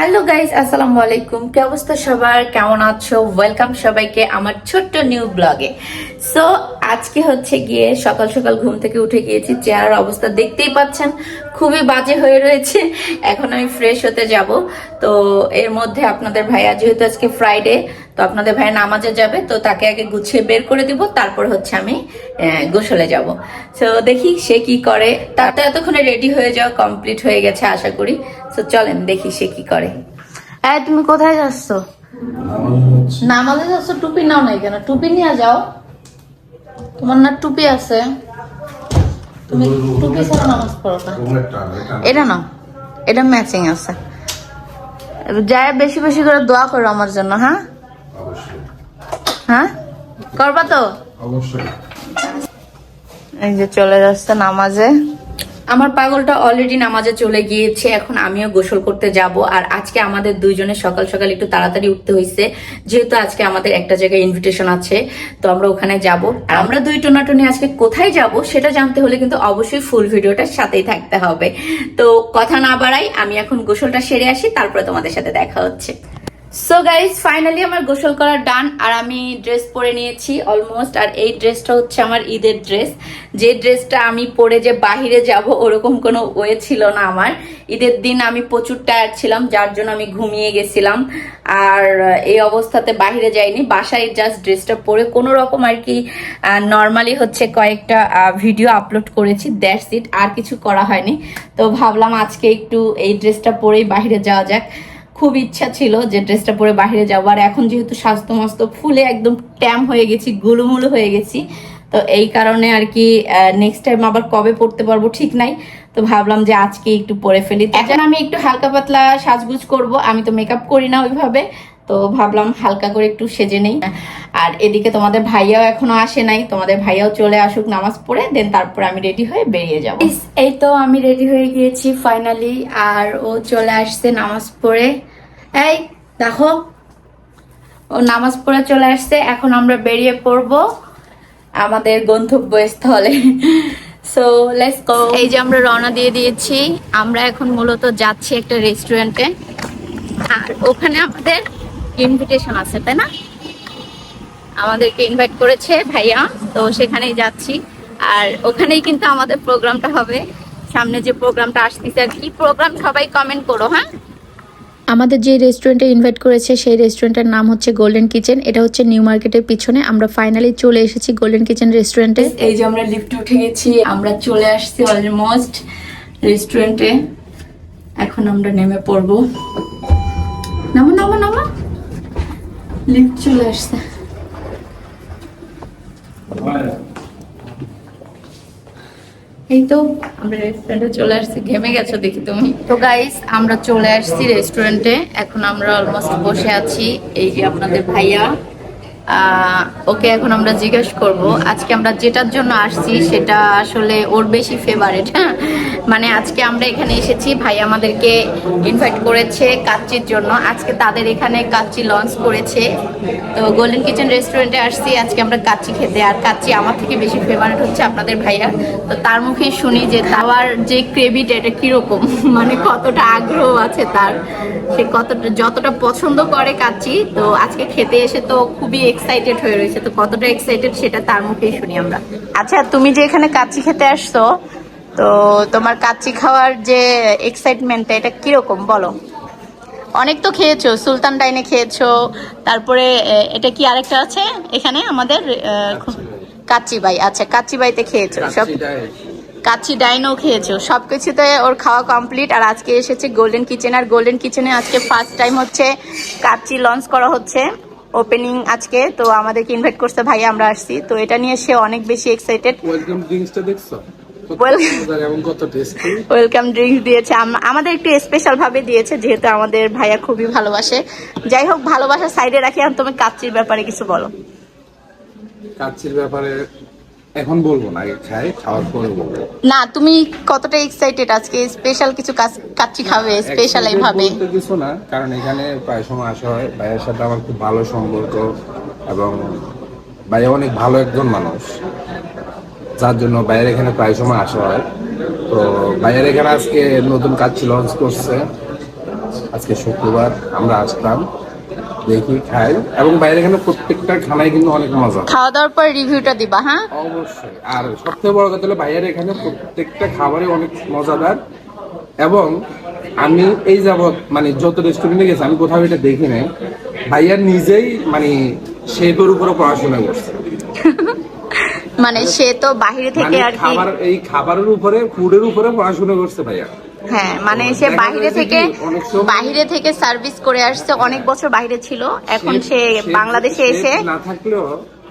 Hello guys আসসালামু আলাইকুম কে অবস্থা সবার? কেমন আছো? ওয়েলকাম সবাইকে আমার ছোট্ট নিউ ব্লগে সো আজকে হচ্ছে গিয়ে সকাল সকাল ঘুম থেকে উঠে গিয়েছি। চেহারার অবস্থা দেখতেই পাচ্ছেন। খুবই বাজে হয়ে রয়েছে। এখন আমি ফ্রেশ হতে যাব। তো এর মধ্যে আপনাদের ভাইয়া যেহেতু আজকে ফ্রাইডে তো আপনাদের ভাই নামাজে যাবে তো তাকে আগে গুছিয়ে বের করে দিব তারপর হচ্ছে আমি গোসলে যাব। তো দেখি সে কি করে। তার তো এতক্ষণে রেডি হয়ে যাওয়া কমপ্লিট হয়ে গেছে আশা করি। তো চলেন দেখি সে কি করে। এই তুমি কোথায় যাচ্ছ? নামাজে যাচ্ছ টুপি নাও নাই কেন? টুপি নিয়ে যাও। তোমার না টুপি আছে। তুমি টুপি ছাড়া নামাজ পড়ো এটা না। এটা ম্যাচিং আছে। যায় বেশি বেশি করে দোয়া করো আমার জন্য হ্যাঁ? হ্যাঁ? করবা তো? অবশ্যই। এই যে চলে যাচ্ছে নামাজে। আমার পাগলটা অলরেডি নামাজে চলে গিয়েছে, এখন আমিও গোসল করতে যাব। আর আজকে আমাদের দুইজনের সকাল সকাল একটু তাড়াতাড়ি উঠতে হয়েছে যেহেতু আজকে আমাদের একটা জায়গায় ইনভিটেশন আছে, তো আমরা ওখানে যাব। আর আমরা দুই টোনাটনি আজকে কোথায় যাব সেটা জানতে হলে কিন্তু অবশ্যই ফুল ভিডিওটার সাথেই থাকতে হবে। তো কথা না বাড়াই, আমি এখন গোসলটা সেরে আসি, তারপরে তোমাদের সাথে দেখা হচ্ছে। সো গাইজ ফাইনালি আমার গোসল করা ডান আর আমি ড্রেস পরে নিয়েছি অলমোস্ট আর এই ড্রেসটা হচ্ছে আমার ঈদের ড্রেস যে ড্রেসটা আমি পরে যে বাহিরে যাব, ওরকম কোনো ওয়ে ছিল না আমার। ঈদের দিন আমি প্রচুর টায়ার্ড ছিলাম, যার জন্য আমি ঘুমিয়ে গেছিলাম। আর এই অবস্থাতে বাহিরে যাইনি, বাসায় জাস্ট ড্রেসটা পরে কোনো রকম আর কি নর্মালি হচ্ছে কয়েকটা ভিডিও আপলোড করেছি দ্যাটস ইট আর কিছু করা হয়নি। তো ভাবলাম আজকে একটু এই ড্রেসটা পরেই বাহিরে যাওয়া যাক। খুব ইচ্ছা ছিল যে ড্রেসটা পরে বাহিরে যাব। আর এখন যেহেতু স্বাস্থ্য মস্ত ফুলে একদম ট্যাম হয়ে গেছি, গুলুমুলু হয়ে গেছি, তো এই কারণে আর কি নেক্সট টাইম আবার কবে পড়তে পারব ঠিক নাই। তো ভাবলাম যে আজকে একটু পরে ফেলি। এখন আমি একটু হালকা পাতলা সাজগুজ করব, আমি তো মেকআপ করি না ওইভাবে। তো ভাবলাম হালকা করে একটু সেজে নেই। আর এদিকে তোমাদের ভাইয়াও এখনও আসে নাই। তোমাদের ভাইয়াও চলে আসুক নামাজ পড়ে দেন তারপর আমি রেডি হয়ে বেরিয়ে যাব। এই তো আমি রেডি হয়ে গিয়েছি ফাইনালি আর ও চলে আসছে নামাজ পড়ে। এই দেখো ও নামাজ পড়ে চলে আসছে। এখন আমরা বেরিয়ে পড়ব আমাদের গন্তব্যস্থলে। সো লেটস গো এই যে আমরা রওনা দিয়ে দিয়েছি। আমরা এখন মূলত যাচ্ছি একটা রেস্টুরেন্টে আর ওখানে আমাদের ইনভিটেশন আছে তাই না? আমাদেরকে ইনভাইট করেছে ভাইয়া তো সেখানেই যাচ্ছি। আর ওখানেই কিন্তু আমাদের প্রোগ্রামটা হবে। সামনে যে প্রোগ্রামটা আসতেছে আর কি। প্রোগ্রাম সবাই কমেন্ট করো হ্যাঁ? আমাদের যে রেস্টুরেন্টে ইনভাইট করেছে সেই রেস্টুরেন্টের নাম হচ্ছে গোল্ডেন কিচেন এটা হচ্ছে নিউ মার্কেটের পিছনে। আমরা ফাইনালি চলে এসেছি গোল্ডেন কিচেন রেস্টুরেন্টে এই যে আমরা লিফটে উঠে গেছি আমরা চলে আসছি অলমোস্ট রেস্টুরেন্টে এখন আমরা নেমে পড়ব। নামো নামো নামো। লিফট চলে আসছে এই তো আমরা রেস্টুরেন্টে চলে আসছি। ঘেমে গেছো দেখি তুমি? তো গাইস আমরা চলে আসছি রেস্টুরেন্টে এখন আমরা অলমোস্ট বসে আছি। এই যে আপনাদের ভাইয়া। ওকে এখন আমরা জিজ্ঞেস করব। আজকে আমরা যেটার জন্য আসছি সেটা আসলে ওর বেশি ফেভারেট হ্যাঁ মানে আজকে আমরা এখানে এসেছি, ভাই আমাদেরকে ইনভাইট করেছে কাচ্চির জন্য। আজকে তাদের এখানে কাচ্চি লঞ্চ করেছে। তো গোল্ডেন কিচেন রেস্টুরেন্টে আসছি, আজকে আমরা কাচ্চি খেতে। আর কাচ্চি আমার থেকে বেশি ফেভারেট হচ্ছে আপনাদের ভাইয়া। তো তার মুখেই শুনি যে তাওয়ার যে ক্রেভিট এটা কীরকম? মানে কতটা আগ্রহ আছে তার। সে কতটা, যতটা পছন্দ করে কাচ্চি। তো আজকে খেতে এসে তো খুবই এক্সাইটেড হয়ে রয়েছে তো কতটা এক্সাইটেড সেটা তার মুখেই শুনি আমরা। আচ্ছা তুমি যে এখানে কাচ্চি খেতে আসছো তো তোমার কাচ্চি খাওয়ার যে এক্সাইটমেন্টটা এটা কীরকম? বলো। অনেক তো খেয়েছো সুলতান ডাইনে খেয়েছো তারপরে এটা কি আরেকটা আছে? এখানে আমাদের কাচ্চি বাই আচ্ছা কাচ্চি বাইতে খেয়েছো সব কাচ্চি ডাইনও খেয়েছো সবকিছুতে ওর খাওয়া কমপ্লিট আর আজকে এসেছে গোল্ডেন কিচেন আর গোল্ডেন কিচেনে আজকে ফার্স্ট টাইম হচ্ছে কাচ্চি লঞ্চ করা হচ্ছে। ওপেনিং আজকে তো আমাদেরকে ইনভাইট করছে ভাই আমরা আসছি। তো এটা নিয়ে সে অনেক বেশি এক্সাইটেড ওয়েলকাম ড্রিঙ্কসটা দেখছ? ওয়েলকাম ড্রিঙ্কস দিয়েছে। আমাদের একটু স্পেশাল ভাবে দিয়েছে যেহেতু আমাদের ভাইয়া খুবই ভালোবাসে। যাই হোক ভালোবাসা সাইডে রাখি আর তুমি কাচ্চির ব্যাপারে কিছু বলো। কাচ্চির ব্যাপারে এখন বলব না খাই খাওয়ার পরে বলব। না তুমি কতটা এক্সাইটেড আজকে স্পেশাল কিছু কাচ- কাচ্চি খাবে স্পেশাল এইভাবে কিছু না কারণ এখানে প্রায় সময় আসা হয়। ভাইয়ের সাথে আমার খুব ভালো সম্পর্ক এবং ভাইয়া অনেক ভালো একজন মানুষ যার জন্য ভাইয়ের এখানে প্রায় সময় আসা হয়। তো ভাইয়ের এখানে আজকে নতুন কাচ্চি লঞ্চ করছে। আজকে শুক্রবার আমরা আসলাম দেখি খাই। এবং বাইরে এখানে প্রত্যেকটা খানাই কিন্তু অনেক মজা। খাওয়া দাওয়ার পর রিভিউটা দিবা হ্যাঁ? অবশ্যই। আর সবথেকে বড় কথা হলো বাইরের এখানে প্রত্যেকটা খাবারই অনেক মজাদার। এবং আমি এই যাবৎ মানে যত রেস্টুরেন্টে গেছি আমি কোথাও এটা দেখি নাই। ভাইয়া নিজেই মানে শেপের উপরে পড়াশোনা করছে। মানে সে তো বাহিরে থেকে মানে আর কি খাবার এই খাবারের উপরে ফুডের উপরে পড়াশোনা করছে ভাইয়া। হ্যাঁ মানে সে বাইরে থেকে বাইরে থেকে সার্ভিস করে আসছে অনেক বছর বাইরে ছিল। এখন সে বাংলাদেশে এসে না থাকলেও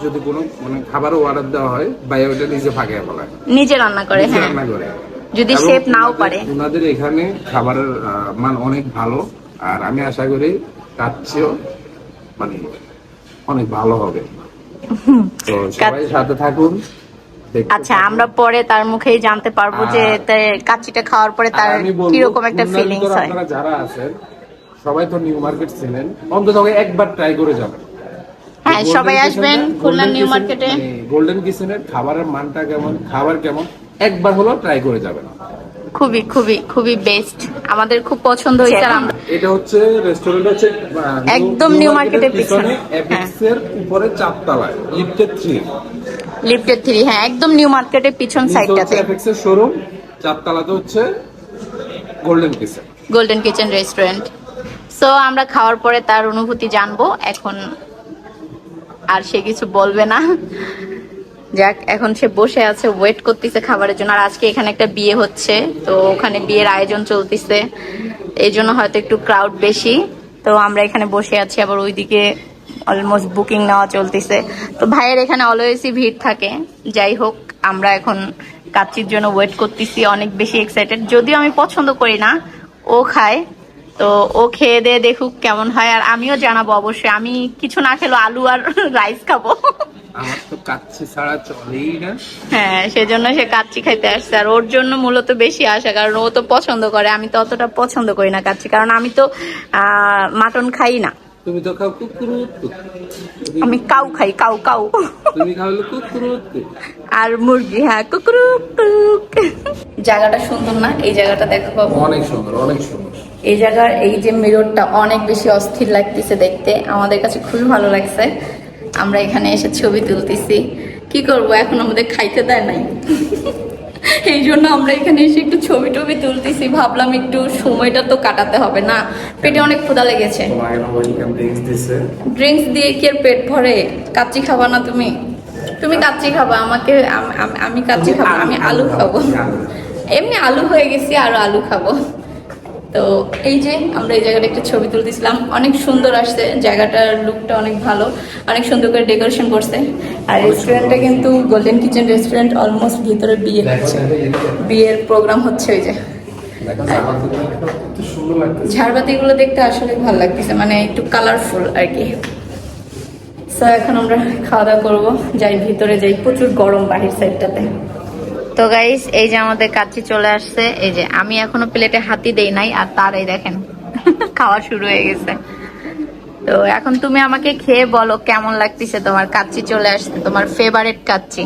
যদি কোনো মানে খাবার অর্ডার দেওয়া হয় ওটা নিজে ফাঁকে নিজে রান্না করে হ্যাঁ। রান্না করে। যদি শেফ নাও পারে। ওনাদের এখানে খাবারের মান অনেক ভালো। আর আমি আশা করি কাচ্ছেও মানে অনেক ভালো হবে। তো সবাই সাথে থাকুন। আচ্ছা আমরা পরে তার মুখেই জানতে পারব যে কাচ্চিটা খাওয়ার পরে তার কীরকম একটা ফিলিংস হয়। আপনারা যারা আছেন সবাই তো নিউ মার্কেট ছিলেন অন্তত একবার ট্রাই করে যাবেন। হ্যাঁ সবাই আসবেন খুলনা নিউ মার্কেটে। গোল্ডেন কিচেনের খাবারের মানটা কেমন খাবার কেমন একবার হলো ট্রাই করে যাবেন। খুবই খুবই খুবই বেস্ট আমাদের খুব পছন্দ হয়েছে আমরা এটা হচ্ছে রেস্টুরেন্ট হচ্ছে একদম নিউ মার্কেটের পিছনে। এপিক্স এর উপরে চারতলায় লিফটেড থ্রি লিফটেড থ্রি হ্যাঁ একদম নিউ মার্কেটের পিছন সাইডটাতে এপিক্স এর শোরুম চারতলাতে হচ্ছে golden kitchen golden kitchen restaurant so আমরা খাওয়ার পরে তার অনুভূতি জানব এখন আর সে কিছু বলবে না। যাক, এখন সে বসে আছে ওয়েট করতেছে খাবারের জন্য। আর আজকে এখানে একটা বিয়ে হচ্ছে, তো ওখানে বিয়ের আয়োজন চলতেছে। এই জন্য হয়তো একটু ক্রাউড বেশি। তো আমরা এখানে বসে আছি, আবার ওইদিকে অলমোস্ট বুকিং নেওয়া চলতেছে। তো ভাইয়ের এখানে অলওয়েজই ভিড় থাকে। যাই হোক, আমরা এখন কাচ্চির জন্য ওয়েট করতেছি, অনেক বেশি এক্সাইটেড যদিও আমি পছন্দ করি না, ও খায়। তো ও খেয়ে দিয়ে দেখুক কেমন হয়, আর আমিও জানাব অবশ্যই। আমি কিছু না খেলো আলু আর রাইস খাব। আমার তো কাচ্ছি ছাড়া চলেই না। হ্যাঁ সেজন্য সে কাচ্চি খাইতে আসছে। আর ওর জন্য মূলত বেশি আসা কারণ ও তো পছন্দ করে। আমি তো অতটা পছন্দ করি না কাচ্চি কারণ আমি তো মাটন খাই না। তুমি তো খাও কুকুরুত আমি কাউ খাই কাউ কাউ। তুমি খাওয়ালে কুকুরুত আর মুরগি হ্যাঁ কুকুরু জায়গাটা সুন্দর না? এই জায়গাটা দেখো বাবু। অনেক সুন্দর অনেক সুন্দর। এই জায়গার এই যে মিররটা অনেক বেশি অস্থির লাগতেছে দেখতে। আমাদের কাছে খুবই ভালো লাগছে। আমরা এখানে এসে ছবি তুলতেছি। কি করব? এখন আমাদের খাইতে দেয় নাই। এই জন্য আমরা এখানে এসে একটু ছবি টবি তুলতেছি। ভাবলাম একটু সময়টা তো কাটাতে হবে না। পেটে অনেক ক্ষুধা লেগেছে। ড্রিঙ্কস দিয়ে কি আর পেট ভরে? কাচ্চি খাবা না তুমি? তুমি কাচ্চি খাবা আমাকে আম- আম- আমি কাচ্চি খাব আমি আলু খাব। এমনি আলু হয়ে গেছি আরও আলু খাব। তো এই যে আমরা এই জায়গাটা একটা ছবি তুলতেছিলাম অনেক সুন্দর আসছে জায়গাটার লুকটা অনেক ভালো অনেক সুন্দর করে ডেকোরেশন করছে। আর রেস্টুরেন্টটা কিন্তু গোল্ডেন কিচেন রেস্টুরেন্ট অলমোস্ট ভিতরে বিয়ে হচ্ছে বিয়ের প্রোগ্রাম হচ্ছে ওই যে। ঝাড়বাতিগুলো দেখতে আসলে ভালো লাগতেছে মানে একটু কালারফুল আর কি। এখন আমরা খাওয়া দাওয়া করব যাই ভিতরে যাই প্রচুর গরম বাহির সাইডটাতে তো গাইস এই যে আমাদের কাচ্চি চলে আসছে। এই যে আমি এখনও প্লেটে হাতি দেই নাই আর তার এই দেখেন খাওয়া শুরু হয়ে গেছে। তো এখন তুমি আমাকে খেয়ে বলো কেমন লাগতেছে তোমার কাচ্চি চলে আসছে তোমার ফেভারিট কাচ্চি?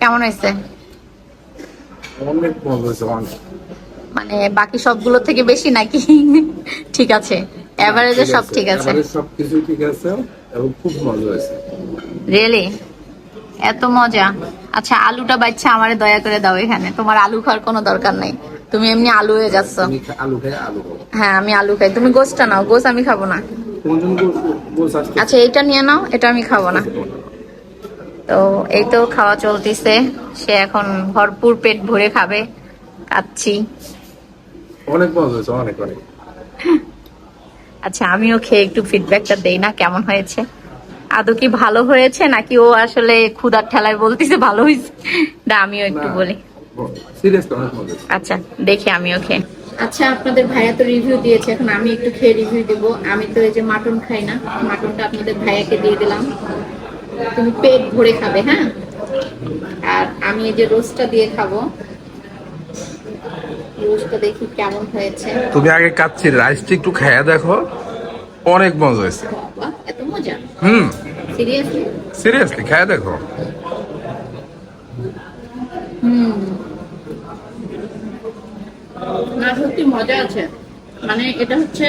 কেমন হয়েছে? মানে বাকি সবগুলো থেকে বেশি নাকি? ঠিক আছে। এভারেজে সব ঠিক আছে। সবকিছু ঠিক আছে এবং খুব মজা হয়েছে। রিয়েলি এত মজা। আচ্ছা আলুটা বাচ্চা আমারে দয়া করে দাও এখানে। তোমার আলু খাওয়ার কোনো দরকার নাই। তুমি এমনি আলু হয়ে যাচ্ছ। আলু খাই আলু হ্যাঁ আমি আলু খাই। তুমি গোসটা নাও গোস আমি খাব না। আচ্ছা এটা নিয়ে নাও এটা আমি খাব না। তো এই তো খাওয়া চলতেছে। সে এখন ভরপুর পেট ভরে খাবে। খাচ্ছি। অনেক মজা হয়েছে অনেক অনেক। আচ্ছা আমিও খেয়ে একটু ফিডব্যাকটা দেই না কেমন হয়েছে? আদৌ কি ভালো হয়েছে নাকি ও আসলে ক্ষুদার ঠেলায় বলতেছে ভালো হয়েছে? না আমিও একটু বলি। আচ্ছা দেখি আমিও খেয়ে। আচ্ছা আপনাদের ভাইয়া তো রিভিউ দিয়েছে এখন আমি একটু খেয়ে রিভিউ দিব। আমি তো এই যে মাটন খাই না মাটনটা আপনাদের ভাইয়াকে দিয়ে দিলাম। তুমি পেট ভরে খাবে হ্যাঁ? আর আমি এই যে রোস্টটা দিয়ে খাব। রোস্টটা দেখি কেমন হয়েছে। তুমি আগে কাচ্ছি রাইসটা একটু খাইয়া দেখো। অনেক মজা হয়েছে। বাবা এত মজা? হুম। সিরিয়াসলি সিরিয়াসলি খাইয়া দেখো। হুম। না সত্যি মজা আছে। মানে এটা হচ্ছে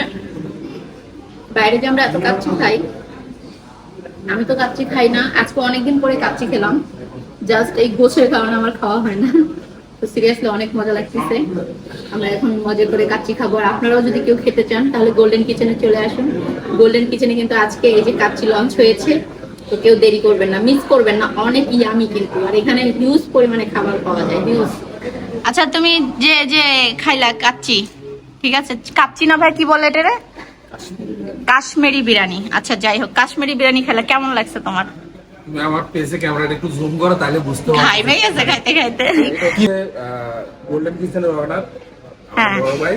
বাইরে যে আমরা এত কাচ্চি খাই আমি তো কাচ্চি খাই না। আজকে অনেকদিন পরে কাচ্চি খেলাম। জাস্ট এই গোছের কারণে আমার খাওয়া হয় না। তো সিরিয়াসলি অনেক মজা লাগতেছে। আমরা এখন মজা করে কাচ্চি খাব। আর আপনারাও যদি কেউ খেতে চান তাহলে গোল্ডেন কিচেনে চলে আসুন। গোল্ডেন কিচেনে কিন্তু আজকে এই যে কাচ্চি লঞ্চ হয়েছে তো কেউ দেরি করবেন না মিস করবেন না। অনেক ইয়ামি কিন্তু। আর এখানে হিউজ পরিমাণে খাবার পাওয়া যায় হিউজ আচ্ছা তুমি যে যে খাইলা কাচ্চি ঠিক আছে? কাচ্চি না ভাই কি বলে এটা রে কাশ্মীরি বিরিয়ানি। আচ্ছা যাই হোক কাশ্মীরি বিরিয়ানি খেলে কেমন লাগছে তোমার? তুমি আমার পেজে ক্যামেরাটা একটু জুম করো তাহলে বুঝতে পারবে। খাই ভাই আছে খাইতে খাইতে। গোল্ডেন কিচেনের হ্যাঁ। বড় ভাই।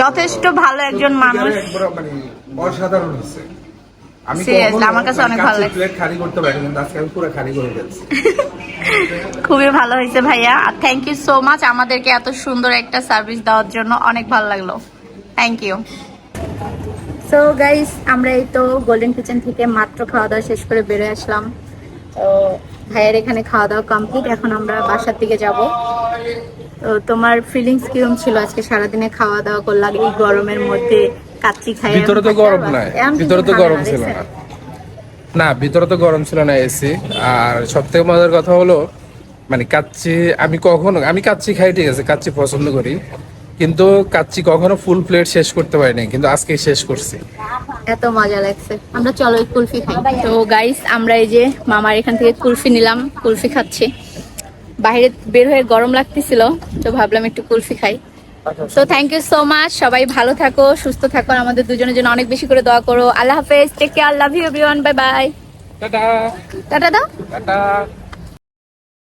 যথেষ্ট ভালো একজন মানুষ। মানে অসাধারণ হচ্ছে। আমি আমার কাছে অনেক ভালো কাচ্চির প্লেট খালি করতে পারি কিন্তু আজকে আমি পুরো খালি করে দিচ্ছি খুবই ভালো হয়েছে ভাইয়া। আর থ্যাংক ইউ সো মাচ আমাদেরকে এত সুন্দর একটা সার্ভিস দেওয়ার জন্য অনেক ভালো লাগল। থ্যাংক ইউ সো গাইস আমরা এই তো গোল্ডেন কিচেন থেকে মাত্র খাওয়া দাওয়া শেষ করে বেরোয় আসলাম। তো ভাইয়ের এখানে খাওয়া দাওয়া কমপ্লিট এখন আমরা বাসার দিকে যাব। তো তোমার ফিলিংস কিরম ছিল? আজকে সারাদিনে খাওয়া দাওয়া করলাম এই গরমের মধ্যে কাচ্চি খাই ভিতরে তো গরম নাই। ভিতরে তো গরম ছিল না। না ভিতরে তো গরম ছিল না এসি আর সব থেকে মজার কথা হলো মানে কাচ্চি আমি কখনো আমি কাচ্চি খাই ঠিক আছে কাচ্চি পছন্দ করি। কিন্তু কাচ্চি কখনো ফুল প্লেট শেষ করতে পারিনি কিন্তু আজকে শেষ করছি। এত মজা লাগছে। আমরা চলো এই কুলফি খাই। তো গাইস আমরা এই যে মামার এখান থেকে কুলফি নিলাম কুলফি খাচ্ছি। বাইরে বের হয়ে গরম লাগতেছিল তো ভাবলাম একটু কুলফি খাই। তো থ্যাংক ইউ সো মাচ সবাই ভালো থাকো সুস্থ থাকো আমাদের দুজনের জন্য অনেক বেশি করে দোয়া করো। আল্লাহ হাফেজ take care love you everyone bye bye tata. Tata দাও। টাটা।